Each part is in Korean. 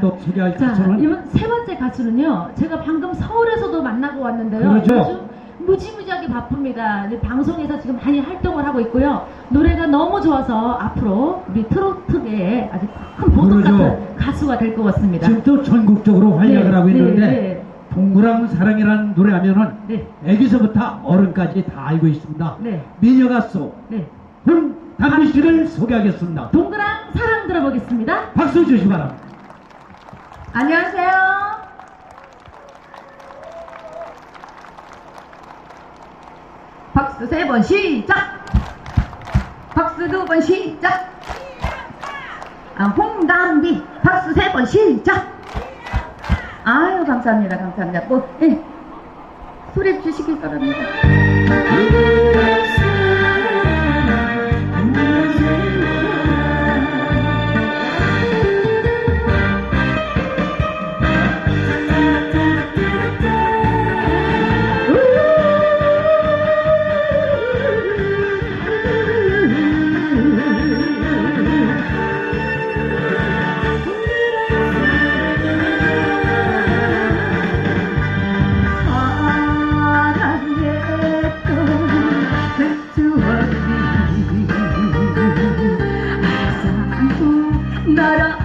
또 소개할 자, 가수는 이번 세 번째 가수는요. 제가 방금 서울에서도 만나고 왔는데요. 그러죠. 요즘 무지무지하게 바쁩니다. 이제 방송에서 지금 많이 활동을 하고 있고요. 노래가 너무 좋아서 앞으로 우리 트로트계에 아주 큰 보석 그러죠. 같은 가수가 될 것 같습니다. 지금 또 전국적으로 활약을 네, 하고 네, 있는데 네. 동그랑 사랑이라는 노래 하면은 네. 애기서부터 어른까지 다 알고 있습니다. 네. 미녀 가수 네. 홍 담비 씨를 소개하겠습니다. 동그랑 사랑 들어보겠습니다. 박수 주시 바랍니다. 안녕하세요. 박수 세 번 시작. 박수 두 번 시작. 아, 홍담비 박수 세 번 시작. 아유 감사합니다 감사합니다. 뭐 예. 소리 주시기 바랍니다. 아산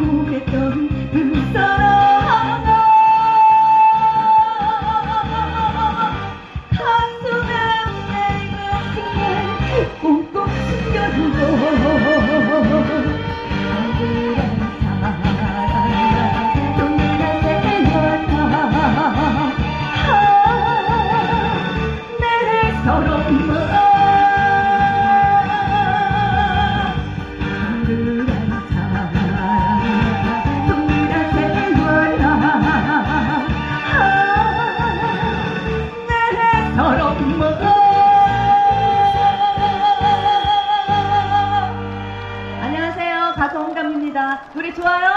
달콤했던 그 사랑아 한숨에 내 가슴에 꽁꽁 숨겨두고 서러 좋아요?